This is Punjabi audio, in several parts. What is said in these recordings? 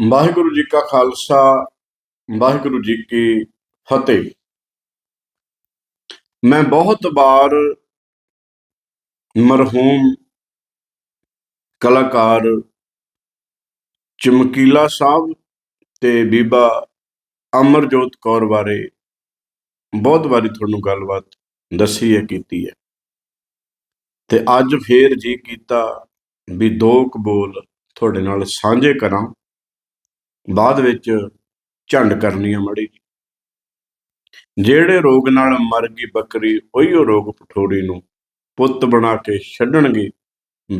ਵਾਹਿਗੁਰੂ ਜੀ ਕਾ ਖਾਲਸਾ, ਵਾਹਿਗੁਰੂ ਜੀ ਕੀ ਫਤਿਹ। ਮੈਂ ਬਹੁਤ ਵਾਰ ਮਰਹੂਮ ਕਲਾਕਾਰ ਚਮਕੀਲਾ ਸਾਹਿਬ ਤੇ ਬੀਬਾ ਅਮਰਜੋਤ ਕੌਰ ਬਾਰੇ ਬਹੁਤ ਵਾਰੀ ਤੁਹਾਨੂੰ ਗੱਲਬਾਤ ਦੱਸੀ ਹੈ, ਕੀਤੀ ਹੈ। ਤੇ ਅੱਜ ਫੇਰ ਜੀ ਕੀਤਾ ਵੀ ਦੋ ਕੁ ਤੁਹਾਡੇ ਨਾਲ ਸਾਂਝੇ ਕਰਾਂ। ਬਾਅਦ ਵਿੱਚ ਝੰਡ ਕਰਨੀ ਆ ਮੜੀ ਜਿਹੜੇ ਰੋਗ ਨਾਲ ਮਰ ਗਈ ਬੱਕਰੀ, ਉਹੀਓ ਰੋਗ ਪਠੋਰੀ ਨੂੰ ਪੁੱਤ ਬਣਾ ਕੇ ਛੱਡਣਗੇ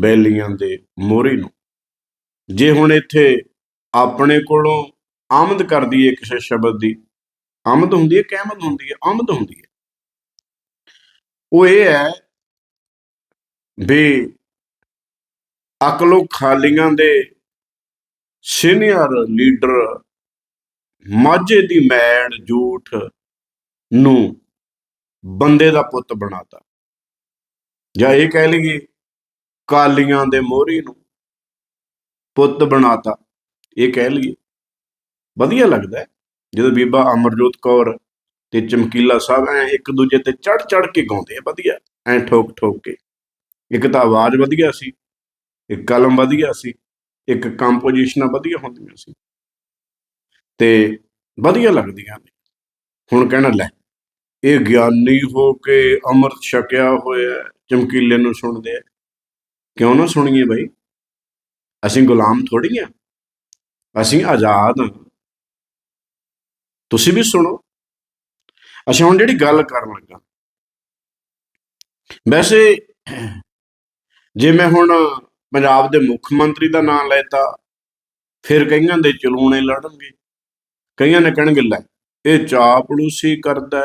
ਬੈਲੀਆਂ ਦੇ ਮੋਰੀ ਨੂੰ। ਜੇ ਹੁਣ ਇੱਥੇ ਆਪਣੇ ਕੋਲੋਂ ਆਮਦ ਕਰਦੀ ਏ ਕਿਸੇ ਸ਼ਬਦ ਦੀ, ਆਮਦ ਹੁੰਦੀ ਹੈ ਕਹਿਮਦ ਹੁੰਦੀ ਹੈ? ਆਮਦ ਹੁੰਦੀ ਹੈ। ਉਹ ਇਹ ਹੈ ਵੀ ਅਕਲੋ ਖਾਲੀਆਂ ਦੇ ਸੀਨੀਅਰ ਲੀਡਰ ਮਾਝੇ ਦੀ ਮੈਣ ਝੂਠ ਨੂੰ ਬੰਦੇ ਦਾ ਪੁੱਤ ਬਣਾਤਾ। ਜਾਂ ਇਹ ਕਹਿ ਲਈਏ, ਕਾਲੀਆਂ ਦੇ ਮੋਹਰੀ ਨੂੰ ਪੁੱਤ ਬਣਾਤਾ। ਇਹ ਕਹਿ ਲਈਏ, ਵਧੀਆ ਲੱਗਦਾ ਜਦੋਂ ਬੀਬਾ ਅਮਰਜੋਤ ਕੌਰ ਤੇ ਚਮਕੀਲਾ ਸਾਹਿਬ ਐ ਇੱਕ ਦੂਜੇ ਤੇ ਚੜ ਚੜ ਕੇ ਗਾਉਂਦੇ ਆ, ਵਧੀਆ, ਐ ਠੋਕ ਠੋਕ ਕੇ। ਇੱਕ ਤਾਂ ਆਵਾਜ਼ ਵਧੀਆ ਸੀ, ਇੱਕ ਕਲਮ ਵਧੀਆ ਸੀ ਇੱਕ ਕੰਪੋਜੀਸ਼ਨਾਂ ਵਧੀਆ ਹੁੰਦੀਆਂ ਸੀ। ਤੇ ਵਧੀਆ ਲੱਗਦੀਆਂ ਨੇ। ਹੁਣ ਕਹਿਣਾ ਲੈ, ਇਹ ਗਿਆਨੀ ਹੋ ਕੇ ਅੰਮ੍ਰਿਤ ਛਕਿਆ ਹੋਇਆ ਚਮਕੀਲੇ ਨੂੰ ਸੁਣਦੇ ਆ। ਕਿਉਂ ਨਾ ਸੁਣੀਏ ਬਈ? ਅਸੀਂ ਗੁਲਾਮ ਥੋੜੀ ਆ। ਅਸੀਂ ਆਜ਼ਾਦ ਹਾਂ ਤੁਸੀਂ ਵੀ ਸੁਣੋ। ਅੱਛਾ, ਹੁਣ ਜਿਹੜੀ ਗੱਲ ਕਰਨ ਲੱਗਾ। ਵੈਸੇ ਜੇ ਮੈਂ ਹੁਣ ਪੰਜਾਬ ਦੇ ਮੁੱਖ ਮੰਤਰੀ ਦਾ ਨਾਮ ਲੈਤਾ। ਫਿਰ ਕਈਆਂ ਦੇ ਚਲੂਣੇ ਲੜਨਗੇ, ਕਈਆਂ ਨੇ ਕਹਿਣਗੇ, ਲੈ, ਇਹ ਚਾਪਲੂਸੀ ਕਰਦਾ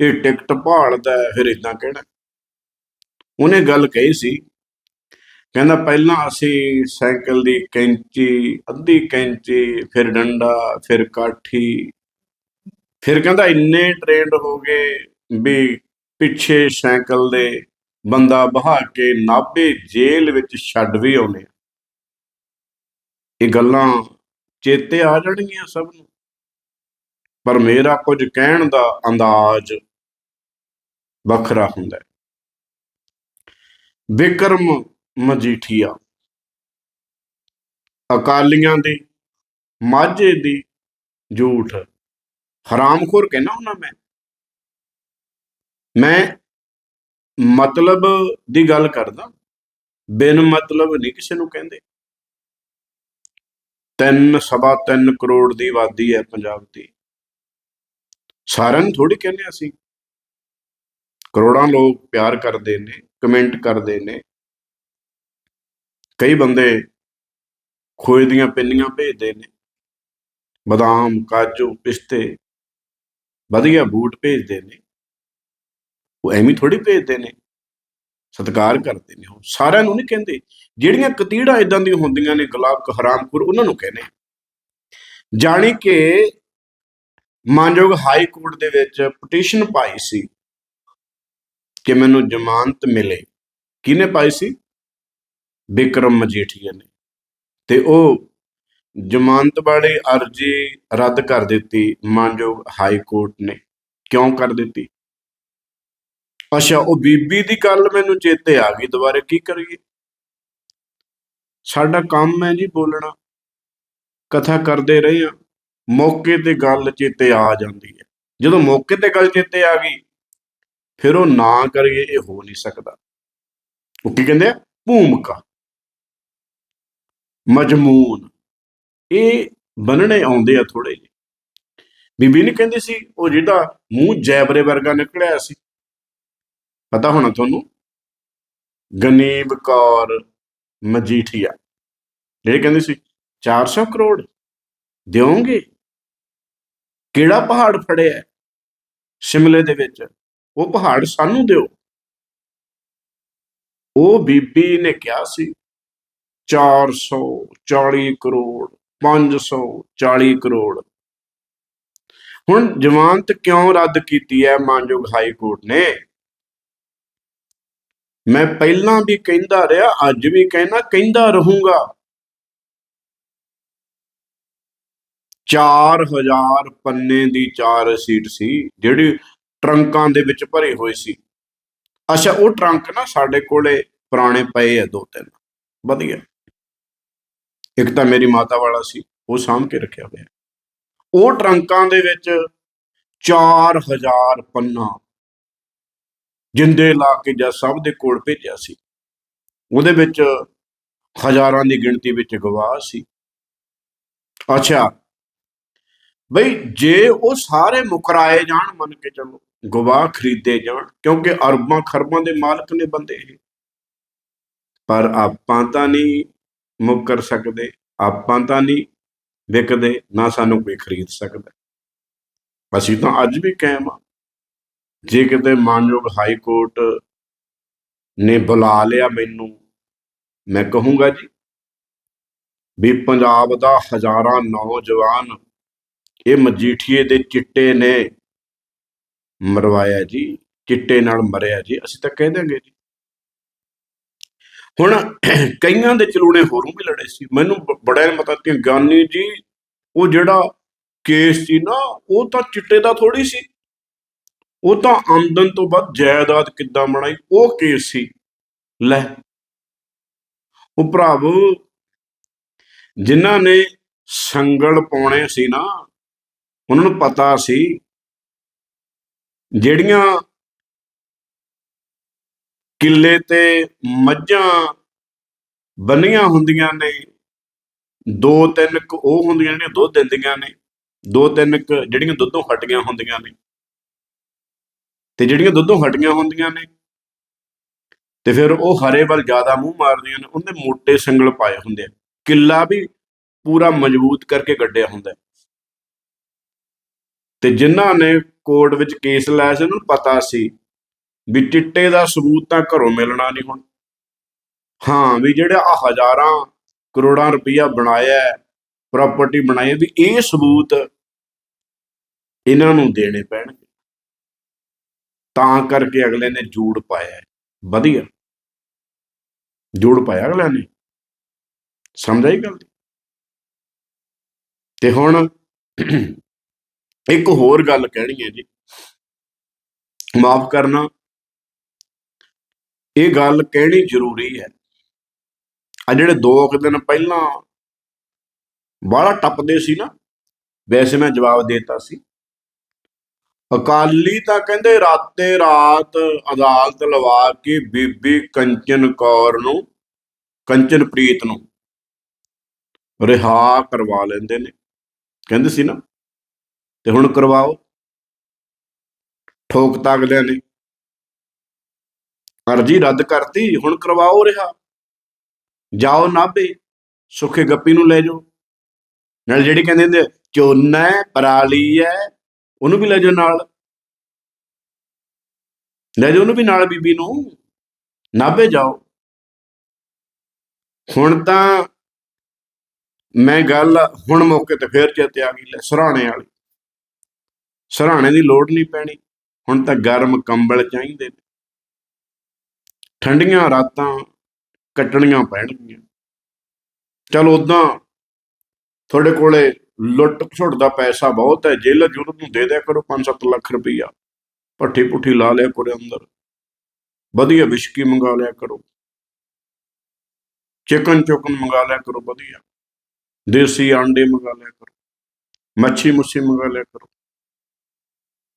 ਇਹ ਟਿਕਟ ਭਾਲਦਾ ਫਿਰ ਇਦਾਂ ਕਹਿਣਾ। ਉਹਨੇ ਗੱਲ ਕਹੀ ਸੀ, ਕਹਿੰਦਾ ਪਹਿਲਾਂ ਅਸੀਂ ਸਾਈਕਲ ਦੀ ਕੈਂਚੀ, ਅੱਧੀ ਕੈਂਚੀ, ਫਿਰ ਡੰਡਾ, ਫਿਰ ਕਾਠੀ, ਫਿਰ ਕਹਿੰਦਾ ਇੰਨੇ ਟ੍ਰੈਂਡ ਹੋ ਗਏ ਵੀ ਪਿੱਛੇ ਸਾਈਕਲ ਦੇ ਬੰਦਾ ਬਹਾ ਕੇ ਨਾਭੇ ਜੇਲ੍ਹ ਵਿੱਚ ਛੱਡ ਵੀ ਆਉਨੇ ਆ। ਇਹ ਗੱਲਾਂ ਚੇਤੇ ਆ ਜਾਣਗੀਆਂ ਸਭ ਨੂੰ। ਪਰ ਮੇਰਾ ਕੁਝ ਕਹਿਣ ਦਾ ਅੰਦਾਜ਼ ਵੱਖਰਾ ਹੁੰਦਾ ਹੈ। ਵਿਕਰਮ ਮਜੀਠੀਆ, ਅਕਾਲੀਆਂ ਦੀ ਮਾਝੇ ਦੀ ਝੂਠ। ਹਰਾਮਖੋਰ ਕਹਿੰਦਾ ਹੁੰਦਾ ਮੈਂ। ਮੈਂ ਮਤਲਬ ਦੀ ਗੱਲ ਕਰਦਾ, ਬਿਨ ਮਤਲਬ ਨਹੀਂ ਕਿਸੇ ਨੂੰ ਕਹਿੰਦੇ। ਤਿੰਨ, ਸਵਾ ਤਿੰਨ ਕਰੋੜ ਦੀ ਆਬਾਦੀ ਹੈ ਪੰਜਾਬ ਦੀ। ਸਾਰਿਆਂ ਨੂੰ ਥੋੜੀ ਕਹਿੰਦੇ ਅਸੀਂ। ਕਰੋੜਾਂ ਲੋਕ ਪਿਆਰ ਕਰਦੇ ਨੇ ਕਮੈਂਟ ਕਰਦੇ ਨੇ। ਕਈ ਬੰਦੇ ਖੋਏ ਦੀਆਂ ਪਿੰਨੀਆਂ ਭੇਜਦੇ ਨੇ। ਬਦਾਮ, ਕਾਜੂ, ਪਿਸਤੇ, ਵਧੀਆ ਬੂਟ ਭੇਜਦੇ ਨੇ। ਉਹ ਐਵੇਂ ਥੋੜੀ ਭੇਜਦੇ ਨੇ। ਸਤਿਕਾਰ ਕਰਦੇ ਨੇ ਉਹ। ਸਾਰਿਆਂ ਨੂੰ ਨਹੀਂ ਕਹਿੰਦੇ। ਜਿਹੜੀਆਂ ਕਤੀੜਾ ਇਦਾਂ ਦੀਆਂ ਹੁੰਦੀਆਂ ਨੇ, ਗੁਲਾਬ ਹਰਾਮਪੁਰ ਉਹਨਾਂ ਨੂੰ ਕਹਿੰਦੇ ਜਾਣੀ ਕਿ ਮਾਨਯੋਗ ਹਾਈ ਕੋਰਟ ਦੇ ਵਿੱਚ ਪਟੀਸ਼ਨ ਪਾਈ ਸੀ ਕਿ ਮੈਨੂੰ ਜ਼ਮਾਨਤ ਮਿਲੇ। ਕਿਹਨੇ ਪਾਈ ਸੀ? ਬਿਕਰਮ ਮਜੀਠੀਆ ਨੇ। ਤੇ ਉਹ ਜ਼ਮਾਨਤ ਵਾਲੀ ਅਰਜ਼ੀ ਰੱਦ ਕਰ ਦਿੱਤੀ ਮਾਨਯੋਗ ਹਾਈ ਕੋਰਟ ਨੇ। ਕਿਉਂ ਕਰ ਦਿੱਤੀ? ਅੱਛਾ, ਉਹ ਬੀਬੀ ਦੀ ਗੱਲ ਮੈਨੂੰ ਚੇਤੇ ਆ ਗਈ ਦੁਬਾਰੇ, ਕੀ ਕਰੀਏ? ਸਾਡਾ ਕੰਮ ਹੈ ਜੀ ਬੋਲਣਾ। ਕਥਾ ਕਰਦੇ ਰਹੇ ਆ ਮੌਕੇ ਤੇ ਗੱਲ ਚੇਤੇ ਆ ਜਾਂਦੀ ਹੈ। ਜਦੋਂ ਮੌਕੇ ਤੇ ਗੱਲ ਚੇਤੇ ਆ ਗਈ, ਫਿਰ ਉਹ ਨਾ ਕਰੀਏ, ਇਹ ਹੋ ਨਹੀਂ ਸਕਦਾ। ਉਹ ਕੀ ਕਹਿੰਦੇ ਆ? ਭੂਮਿਕਾ। ਮਜਮੂਨ। ਇਹ ਬੰਨਣੇ ਆਉਂਦੇ ਆ ਥੋੜੇ ਜਿਹੇ। ਬੀਬੀ ਨੇ ਕਹਿੰਦੀ ਸੀ, ਉਹ ਜਿਹਦਾ ਮੂੰਹ ਜੈਬਰੇ ਵਰਗਾ ਨਿਕਲਿਆ ਸੀ। ਪਤਾ ਹੋਣਾ ਤੁਹਾਨੂੰ? ਗਨੀਬ ਕੌਰ ਮਜੀਠੀਆ। ਜਿਹੜੇ ਕਹਿੰਦੇ ਸੀ 400 ਕਰੋੜ ਦਿਓਗੇ? ਕਿਹੜਾ ਪਹਾੜ ਫੜਿਆ ਹੈ? ਸ਼ਿਮਲੇ ਦੇ ਵਿੱਚ? ਉਹ ਪਹਾੜ ਸਾਨੂੰ ਦਿਓ। ਉਹ ਬੀਬੀ ਨੇ ਕਿਹਾ ਸੀ 440 ਕਰੋੜ 540 ਕਰੋੜ। ਹੁਣ ਜ਼ਮਾਨਤ ਕਿਉਂ ਰੱਦ ਕੀਤੀ ਹੈ ਮਾਨਯੋਗ ਹਾਈ ਕੋਰਟ ਨੇ? ਮੈਂ ਪਹਿਲਾਂ ਵੀ ਕਹਿੰਦਾ ਰਿਹਾ, ਅੱਜ ਵੀ ਕਹਿਣਾ, ਕਹਿੰਦਾ ਰਹੂੰਗਾ। 4000 ਪੰਨੇ ਦੀ ਚਾਰ ਸੀਟ ਸੀ, ਜਿਹੜੀ ਟਰੰਕਾਂ ਦੇ ਵਿੱਚ ਭਰੇ ਹੋਏ ਸੀ। ਅੱਛਾ, ਉਹ ਟਰੰਕ ਨਾ ਸਾਡੇ ਕੋਲੇ ਪੁਰਾਣੇ ਪਏ ਆ ਦੋ ਤਿੰਨ। ਵਧੀਆ। ਇੱਕ ਤਾਂ ਮੇਰੀ ਮਾਤਾ ਵਾਲਾ ਸੀ, ਉਹ ਸਾਂਭ ਕੇ ਰੱਖਿਆ ਹੋਇਆ। ਉਹ ਟਰੰਕਾਂ ਦੇ ਵਿੱਚ 4000 ਪੰਨਾ ਜਿੰਦੇ ਲਾ ਕੇ ਜਾਂ ਸਭ ਦੇ ਕੋਲ ਭੇਜਿਆ ਸੀ। ਉਹਦੇ ਵਿੱਚ ਹਜ਼ਾਰਾਂ ਦੀ ਗਿਣਤੀ ਵਿੱਚ ਗਵਾਹ ਸੀ। ਅੱਛਾ। ਬਈ ਜੇ ਉਹ ਸਾਰੇ ਮੁਕਰਾਏ ਜਾਣ ਮੰਨ ਕੇ ਚੱਲੋ, ਗਵਾਹ ਖਰੀਦੇ ਜਾਣ, ਕਿਉਂਕਿ ਅਰਬਾਂ ਖਰਬਾਂ ਦੇ ਮਾਲਕ ਨੇ ਬੰਦੇ ਇਹ। ਪਰ ਆਪਾਂ ਤਾਂ ਨਹੀਂ ਮੁੱਕਰ ਸਕਦੇ, ਆਪਾਂ ਤਾਂ ਨਹੀਂ ਵਿਕਦੇ, ਨਾ ਸਾਨੂੰ ਕੋਈ ਖਰੀਦ ਸਕਦਾ। ਅਸੀਂ ਤਾਂ ਅੱਜ ਵੀ ਕਾਇਮ ਆ। ਜੇ ਕਿਤੇ ਮਾਨਯੋਗ ਹਾਈ ਕੋਰਟ ਨੇ ਬੁਲਾ ਲਿਆ ਮੈਨੂੰ, ਮੈਂ ਕਹੂੰਗਾ ਜੀ ਵੀ ਪੰਜਾਬ ਦਾ ਹਜ਼ਾਰਾਂ ਨੌਜਵਾਨ ਇਹ ਮਜੀਠੀਏ ਦੇ ਚਿੱਟੇ ਨੇ ਮਰਵਾਇਆ ਜੀ, ਚਿੱਟੇ ਨਾਲ ਮਰਿਆ ਜੀ, ਅਸੀਂ ਤਾਂ ਕਹਿ ਦਾਂਗੇ ਜੀ। ਹੁਣ ਕਈਆਂ ਦੇ ਚਲੂਣੇ ਹੋਰੋਂ ਵੀ ਲੜੇ ਸੀ, ਮੈਨੂੰ ਬ- ਬੜਾ ਮਤਾ ਕਿ ਗਿਆਨੀ ਜੀ, ਉਹ ਜਿਹੜਾ ਕੇਸ ਸੀ ਨਾ, ਉਹ ਤਾਂ ਚਿੱਟੇ ਦਾ ਥੋੜੀ ਸੀ। ਉਹ ਤਾਂ ਆਮਦਨ ਤੋਂ ਵੱਧ ਜਾਇਦਾਦ ਕਿੱਦਾਂ ਬਣਾਈ? ਉਹ ਕੇਸ ਸੀ। ਲੈ। ਉਹ ਭਰਾਵੋ, ਜਿਨ੍ਹਾਂ ਨੇ ਸੰਗਲ ਪਾਉਣੇ ਸੀ ਨਾ, ਉਹਨਾਂ ਨੂੰ ਪਤਾ ਸੀ, ਜਿਹੜੀਆਂ ਕਿੱਲੇ ਤੇ ਮੱਝਾਂ ਬੰਨੀਆਂ ਹੁੰਦੀਆਂ ਨੇ, ਦੋ ਤਿੰਨ ਕੁ ਉਹ ਹੁੰਦੀਆਂ ਜਿਹੜੀਆਂ ਦੁੱਧ ਦਿੰਦੀਆਂ ਨੇ, ਦੋ ਤਿੰਨ ਕੁ ਜਿਹੜੀਆਂ ਦੁੱਧੋਂ ਹਟੀਆਂ ਹੁੰਦੀਆਂ ਨੇ। ਤੇ ਜਿਹੜੀਆਂ ਦੁੱਧੋਂ ਹਟੀਆਂ ਹੁੰਦੀਆਂ ਨੇ। ਤੇ ਫਿਰ ਉਹ ਹਰੇ ਵੱਲ ਜ਼ਿਆਦਾ ਮੂੰਹ ਮਾਰਦੀਆਂ ਨੇ ਉਹਦੇ ਮੋٹے ਸੰਗਲ ਪਾਏ ਹੁੰਦੇ ਆ। ਕਿੱਲਾ ਵੀ ਪੂਰਾ ਮਜ਼ਬੂਤ ਕਰਕੇ ਗੱਡਿਆ ਹੁੰਦਾ ਤੇ ਜਿਨ੍ਹਾਂ ਨੇ ਕੋਰਟ ਵਿੱਚ ਕੇਸ ਲਾਇਆ ਸੀ ਉਹਨਾਂ ਨੂੰ ਪਤਾ ਸੀ ਵੀ ਚਿੱਟੇ ਦਾ ਸਬੂਤ ਤਾਂ ਘਰੋਂ ਮਿਲਣਾ ਨਹੀਂ ਹੁਣ। ਹਾਂ ਵੀ ਜਿਹੜਾ ਆ ਹਜ਼ਾਰਾਂ ਕਰੋੜਾਂ ਰੁਪਈਆ ਬਣਾਇਆ ਪ੍ਰਾਪਰਟੀ ਬਣਾਈ ਹੈ, ਵੀ ਇਹ ਸਬੂਤ ਇਹਨਾਂ ਨੂੰ ਦੇਣੇ ਪੈਣਗੇ। ਤਾਂ ਕਰਕੇ ਅਗਲੇ ਨੇ ਜੂੜ ਪਾਇਆ ਵਧੀਆ। ਜੂੜ ਪਾਇਆ ਅਗਲੇ ਨੇ। ਸਮਝ ਆਈ ਗੱਲ ਤੇ ਹੁਣ ਇੱਕ ਹੋਰ ਗੱਲ ਕਹਿਣੀ ਹੈ ਜੀ। ਮਾਫ ਕਰਨਾ। ਇਹ ਗੱਲ ਕਹਿਣੀ ਜ਼ਰੂਰੀ ਹੈ। ਆ ਜਿਹੜੇ ਦੋ ਕੁ ਦਿਨ ਪਹਿਲਾਂ ਬਾਹਲਾ ਟੱਪਦੇ ਸੀ ਨਾ, ਵੈਸੇ ਮੈਂ ਜਵਾਬ ਦੇਤਾ ਸੀ। ਅਕਾਲੀ ਤਾਂ ਕਹਿੰਦੇ ਰਾਤੇ ਰਾਤ ਅਦਾਲਤ ਲਵਾ ਕੇ ਬੀਬੀ ਕੰਚਨ ਕੌਰ ਨੂੰ ਕੰਚਨਪ੍ਰੀਤ ਨੂੰ ਰਿਹਾ ਕਰਵਾ ਲੈਂਦੇ ਨੇ। ਕਹਿੰਦੇ ਸੀ ਨਾ ਤੇ ਹੁਣ ਕਰਵਾਓ। ਠੋਕ ਅਗਲਿਆਂ ਨੇ। ਅਰਜੀ ਰੱਦ ਕਰਤੀ ਹੁਣ ਕਰਵਾਓ ਰਿਹਾ। ਜਾਓ ਨਾਭੇ ਸੁਖੇ ਗੱਪੀ ਨੂੰ ਲੈ ਜਾਓ। ਨਾਲ ਜਿਹੜੀ ਕਹਿੰਦੇ ਹੁੰਦੇ ਆ, ਝੋਨਾ ਪਰਾਲੀ ਹੈ ਉਹਨੂੰ ਵੀ ਲੈ ਜਾਓ ਨਾਲ। ਲੈ ਜਾਓ ਉਹਨੂੰ ਵੀ ਨਾਲ ਬੀਬੀ ਨੂੰ। ਨਾਭੇ ਜਾਓ। ਹੁਣ ਤਾਂ ਮੈਂ ਗੱਲ, ਹੁਣ ਮੌਕੇ ਤੇ ਫੇਰ ਚੇਤੇ ਆ ਗਈ ਲੈ ਸਰਾਣੇ ਵਾਲੀ। ਸਰਾਣੇ ਦੀ ਲੋੜ ਨਹੀਂ ਪੈਣੀ। ਹੁਣ ਤਾਂ ਗਰਮ ਕੰਬਲ ਚਾਹੀਦੇ ਨੇ। ਠੰਡੀਆਂ ਰਾਤਾਂ ਕੱਟਣੀਆਂ ਪੈਣਗੀਆਂ। ਚਲ ਉਦਾਂ ਤੁਹਾਡੇ ਕੋਲੇ ਲੁੱਟ ਖੁੱਟ ਦਾ ਪੈਸਾ ਬਹੁਤ ਹੈ, ਜੇਲ੍ਹ ਜੁਲਤ ਨੂੰ ਦੇ ਦਿਆ ਕਰੋ 5-7 ਲੱਖ ਰੁਪਈਆ। ਪੱਠੀ ਪੁੱਠੀ ਲਾ ਲਿਆ ਕਰੋ ਅੰਦਰ। ਵਧੀਆ ਵਿਸ਼ਕੀ ਮੰਗਾ ਲਿਆ ਕਰੋ। ਚਿਕਨ ਚੁਕਨ ਮੰਗਾ ਲਿਆ ਕਰੋ ਵਧੀਆ। ਦੇਸੀ ਆਂਡੇ ਮੰਗਾ ਲਿਆ ਕਰੋ। ਮੱਛੀ ਮੁੱਛੀ ਮੰਗਾ ਲਿਆ ਕਰੋ।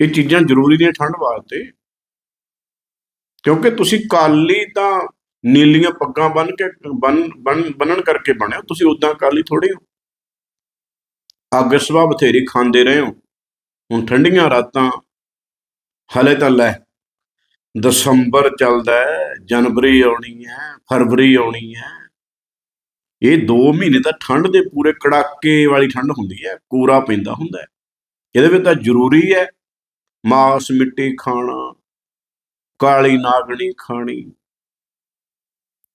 ਇਹ ਚੀਜ਼ਾਂ ਜ਼ਰੂਰੀ ਨੇ ਠੰਡ ਵਾਸਤੇ। ਕਿਉਂਕਿ ਤੁਸੀਂ ਕਾਲੀ ਤਾਂ ਨੀਲੀਆਂ ਪੱਗਾਂ ਬੰਨ ਕੇ, ਬੰਨ, ਬੰਨ- ਬੰਨਣ ਕਰਕੇ ਬਣਿਆ, ਤੁਸੀਂ ਉਦਾਂ ਕਾਲੀ ਥੋੜੇ ਹੋ। ਅੱਗ ਸਵਾ ਬਥੇਰੀ ਖਾਂਦੇ ਰਹੇ ਹੋ। ਹੁਣ ਠੰਡੀਆਂ ਰਾਤਾਂ, ਹਲੇ ਤਾਂ ਲੈ, ਦਸੰਬਰ ਚੱਲਦਾ ਜਨਵਰੀ ਆਉਣੀ ਹੈ, ਫਰਵਰੀ ਆਉਣੀ ਹੈ। ਇਹ 2 ਮਹੀਨੇ ਤਾਂ ਠੰਡ ਦੇ ਪੂਰੇ ਕੜਾਕੇ ਵਾਲੀ ਠੰਡ ਹੁੰਦੀ ਹੈ ਕੂਰਾ ਪੈਂਦਾ ਹੁੰਦਾ ਹੈ। ਇਹਦੇ ਵਿੱਚ ਤਾਂ ਜ਼ਰੂਰੀ ਹੈ, ਮਾਸ ਮਿੱਟੀ ਖਾਣਾ, ਕਾਲੀ ਨਾਗਣੀ ਖਾਣੀ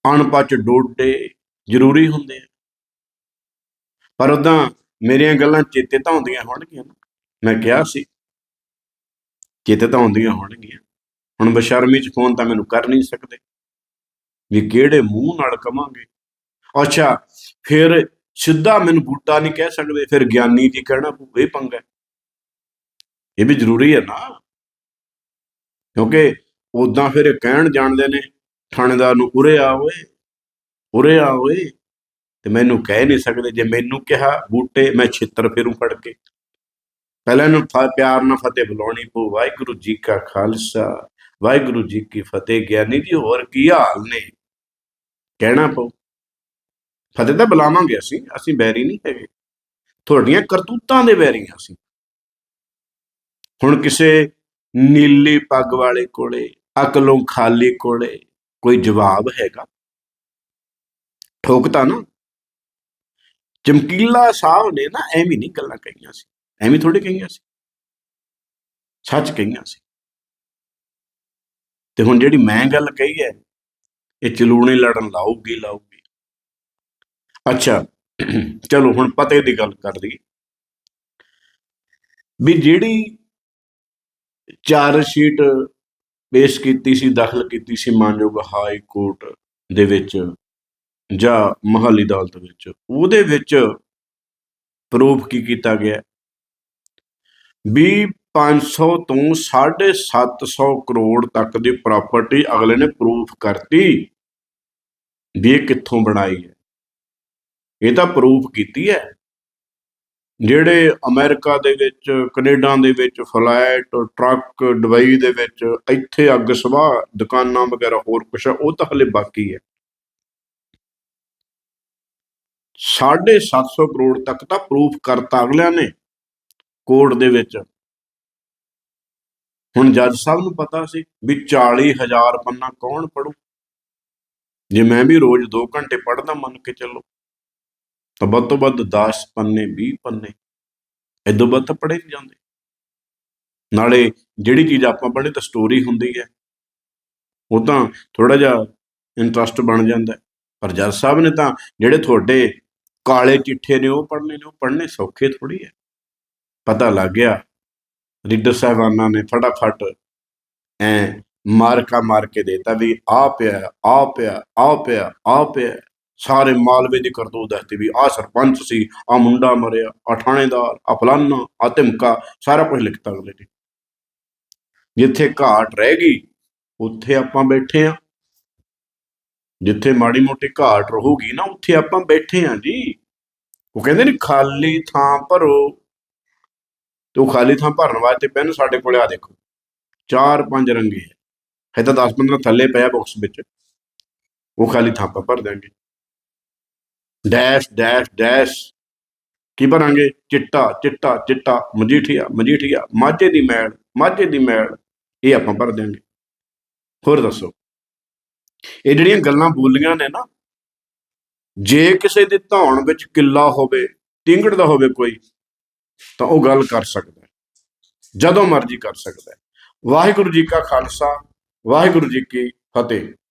ਅਣਪਚ ਡੋਡੇ ਜ਼ਰੂਰੀ ਹੁੰਦੇ ਆ। ਪਰ ਉਦਾਂ ਮੇਰੀਆਂ ਗੱਲਾਂ ਚੇਤੇ ਤਾਂ ਆਉਂਦੀਆਂ ਹੋਣਗੀਆਂ ਮੈਂ ਕਿਹਾ ਸੀ ਚੇਤੇ ਤਾਂ ਆਉਂਦੀਆਂ ਹੋਣਗੀਆਂ। ਹੁਣ ਬਸ਼ਰਮੀ ਚ ਫੋਨ ਤਾਂ ਮੈਨੂੰ ਕਰ ਨਹੀਂ ਸਕਦੇ। ਵੀ ਕਿਹੜੇ ਮੂੰਹ ਨਾਲ ਕਵਾਂਗੇ? ਅੱਛਾ ਫਿਰ ਸਿੱਧਾ ਮੈਨੂੰ ਬੂਟਾ ਨਹੀਂ ਕਹਿ ਸਕਦੇ ਫਿਰ ਗਿਆਨੀ ਜੀ ਕਹਿਣਾ ਪਊ, ਇਹ ਪੰਗਾ ਇਹ ਵੀ ਜ਼ਰੂਰੀ ਹੈ ਨਾ। ਕਿਉਂਕਿ ਉਦਾਂ ਫਿਰ ਕਹਿਣ ਜਾਣਦੇ ਨੇ ਥਾਣੇਦਾਰ ਨੂੰ ਉਰੇ ਆ ਓਏ ਉਰੇ ਆ ਓਏ। ਤੇ ਮੈਨੂੰ ਕਹਿ ਨਹੀਂ ਸਕਦੇ। ਜੇ ਮੈਨੂੰ ਕਿਹਾ, ਬੂਟੇ ਮੈਂ ਛਿੱਤਰ ਫੇਰੂ ਫੜ ਕੇ। ਪਹਿਲਾਂ ਇਹਨੂੰ ਫ- ਪਿਆਰ ਨਾਲ ਫਤਿਹ ਬੁਲਾਉਣੀ ਪਊ। ਵਾਹਿਗੁਰੂ ਜੀ ਕਾ ਖਾਲਸਾ, ਵਾਹਿਗੁਰੂ ਜੀ ਕੀ ਫਤਿਹ। ਗਿਆਨੀ ਜੀ, ਹੋਰ ਕੀ ਹਾਲ ਨੇ? ਕਹਿਣਾ ਪਊ। ਫਤਿਹ ਤਾਂ ਬੁਲਾਵਾਂਗੇ ਅਸੀਂ ਅਸੀਂ ਬੈਰੀ ਨਹੀਂ ਹੈਗੇ। ਤੁਹਾਡੀਆਂ ਕਰਤੂਤਾਂ ਦੇ ਬੈਰੀਆਂ ਅਸੀਂ। ਹੁਣ ਕਿਸੇ ਨੀਲੀ ਪੱਗ ਵਾਲੇ ਕੋਲੇ ਅਕਲੋਂ ਖਾਲੀ ਕੋਲੇ ਕੋਈ ਜਵਾਬ ਹੈਗਾ? ਠੋਕਤਾ ਨਾ। ਚਮਕੀਲਾ ਸਾਹਿਬ ਨੇ ਨਾ ਐਵੇਂ ਨਹੀਂ ਗੱਲਾਂ ਕਹੀਆਂ ਸੀ, ਐਵੇਂ ਥੋੜੀ ਕਹੀਆਂ ਸੀ। ਸੱਚ ਕਹੀਆਂ ਸੀ। ਤੇ ਹੁਣ ਜਿਹੜੀ ਮੈਂ ਗੱਲ ਕਹੀ ਹੈ, ਇਹ ਚਲੂਣੇ ਲੜਨ ਲਾਊਗੀ ਲਾਊਗੀ। ਅੱਛਾ, ਚਲੋ ਹੁਣ ਪਤੇ ਦੀ ਗੱਲ ਕਰ ਲਈ ਵੀ ਜਿਹੜੀ ਚਾਰ ਸ਼ੀਟ ਪੇਸ਼ ਕੀਤੀ ਸੀ, ਦਾਖਲ ਕੀਤੀ ਸੀ ਮਾਨਯੋਗ ਹਾਈ ਕੋਰਟ ਦੇ ਵਿੱਚ ਜਾਂ ਮਹਾਲੀ ਅਦਾਲਤ ਵਿੱਚ, ਉਹਦੇ ਵਿੱਚ ਪ੍ਰੂਫ ਕੀ ਕੀਤਾ ਗਿਆ? ਵੀ 500 ਤੋਂ 750 ਕਰੋੜ ਤੱਕ ਦੀ ਪ੍ਰਾਪਰਟੀ ਅਗਲੇ ਨੇ ਪ੍ਰੂਫ ਕਰਤੀ ਵੀ ਇਹ ਕਿੱਥੋਂ ਬਣਾਈ ਹੈ। ਇਹ ਤਾਂ ਪ੍ਰੂਫ ਕੀਤੀ ਹੈ। ਜਿਹੜੇ ਅਮਰੀਕਾ ਦੇ ਵਿੱਚ, ਕੈਨੇਡਾ ਦੇ ਵਿੱਚ ਫਲੈਟ ਟਰੱਕ ਦੁਬਈ ਦੇ ਵਿੱਚ ਇੱਥੇ ਅੱਗ ਸਵਾਹ, ਦੁਕਾਨਾਂ ਵਗੈਰਾ ਹੋਰ ਕੁਛ, ਉਹ ਤਾਂ ਹਲੇ ਬਾਕੀ ਹੈ। 750 ਕਰੋੜ ਤੱਕ ਤਾਂ ਪ੍ਰੂਫ ਕਰਤਾ ਅਗਲਿਆਂ ਨੇ ਕੋਰਟ ਦੇ ਵਿੱਚ। ਹੁਣ ਜੱਜ ਸਾਹਿਬ ਨੂੰ ਪਤਾ ਸੀ ਵੀ 40000 ਪੰਨਾ ਕੌਣ ਪੜੂ। ਜੇ ਮੈਂ ਵੀ ਰੋਜ਼ 2 ਘੰਟੇ ਪੜ੍ਹਦਾ ਮੰਨ ਕੇ ਚੱਲੋ, ਤਾਂ ਵੱਧ ਤੋਂ ਵੱਧ 10 ਪੰਨੇ 20 ਪੰਨੇ ਇਦੋਂ ਵੱਧ ਤਾਂ ਪੜ੍ਹੇ ਨਹੀਂ ਜਾਂਦੇ। ਨਾਲੇ ਜਿਹੜੀ ਚੀਜ਼ ਆਪਾਂ ਪੜ੍ਹੇ ਤਾਂ ਸਟੋਰੀ ਹੁੰਦੀ ਹੈ। ਉਹ ਤਾਂ ਥੋੜਾ ਜਿਹਾ ਇੰਟਰਸਟ ਬਣ ਜਾਂਦਾ ਪਰ ਜੱਜ ਸਾਹਿਬ ਨੇ ਤਾਂ ਜਿਹੜੇ ਤੁਹਾਡੇ ਕਾਲੇ ਚਿੱਠੇ ਨੇ ਉਹ ਪੜ੍ਹਨੇ ਨੇ, ਉਹ ਪੜ੍ਹਨੇ ਸੌਖੇ ਥੋੜੀ ਹੈ। ਪਤਾ ਲੱਗ ਗਿਆ, ਰੀਡਰ ਸਾਹਿਬਾਨਾਂ ਨੇ ਫਟਾਫਟ ਐ ਮਾਰਕਾ ਮਾਰ ਕੇ ਦੇਤਾ ਵੀ ਆ ਪਿਆ ਆ ਪਿਆ ਆ ਪਿਆ ਆ ਪਿਆ। ਸਾਰੇ ਮਾਲਵੇ ਦੀ ਕਰਤੂਤ ਦੱਸਦੀ ਵੀ ਆ ਸਰਪੰਚ ਸੀ ਆ ਮੁੰਡਾ ਮਰਿਆ ਆ ਥਾਣੇਦਾਰ ਆ ਫਲਾਨਾ ਆ ਧਮਕਾ, ਸਾਰਾ ਕੁਝ ਲਿਖਤਾ ਅਗਲੇ ਨੇ। ਜਿੱਥੇ ਘਾਟ ਰਹਿ ਗਈ, ਉੱਥੇ ਆਪਾਂ ਬੈਠੇ ਆ ਜਿੱਥੇ ਮਾੜੀ ਮੋਟੀ ਘਾਟ ਰਹੂਗੀ ਨਾ, ਉੱਥੇ ਆਪਾਂ ਬੈਠੇ ਆ ਜੀ। ਉਹ ਕਹਿੰਦੇ ਨੇ, ਖਾਲੀ ਥਾਂ ਭਰੋ। ਤੇ ਉਹ ਖਾਲੀ ਥਾਂ ਭਰਨ ਵਾਸਤੇ ਪੈਨ ਸਾਡੇ ਕੋਲੇ ਆ ਦੇਖੋ, ਚਾਰ ਪੰਜ ਰੰਗੇ ਹੈ। ਹੈ ਤਾਂ 10 15 ਥੱਲੇ ਪਿਆ ਬਾਕਸ ਵਿੱਚ। ਉਹ ਖਾਲੀ ਥਾਂ ਆਪਾਂ ਭਰ ਦਾਂਗੇ ਡੈਸ਼ ਡੈਸ਼ ਡੈਸ਼। ਕੀ ਭਰਾਂਗੇ? ਚਿੱਟਾ ਚਿੱਟਾ ਚਿੱਟਾ, ਮਜੀਠੀਆ ਮਜੀਠੀਆ, ਮਾਝੇ ਦੀ ਮੈਲ, ਮਾਝੇ ਦੀ ਮੈਲ। ਇਹ ਆਪਾਂ ਭਰ ਦਿਆਂਗੇ। ਹੋਰ ਦੱਸੋ। ਇਹ ਜਿਹੜੀਆਂ ਗੱਲਾਂ ਬੋਲੀਆਂ ਨੇ ਨਾ ਜੇ ਕਿਸੇ ਦੀ ਧੌਣ ਵਿੱਚ ਕਿੱਲਾ ਹੋਵੇ, ਟਿੰਗੜ ਦਾ ਹੋਵੇ ਕੋਈ, ਤਾਂ ਉਹ ਗੱਲ ਕਰ ਸਕਦਾ ਜਦੋਂ ਮਰਜ਼ੀ ਕਰ ਸਕਦਾ ਵਾਹਿਗੁਰੂ ਜੀ ਕਾ ਖਾਲਸਾ, ਵਾਹਿਗੁਰੂ ਜੀ ਕੀ ਫਤਿਹ।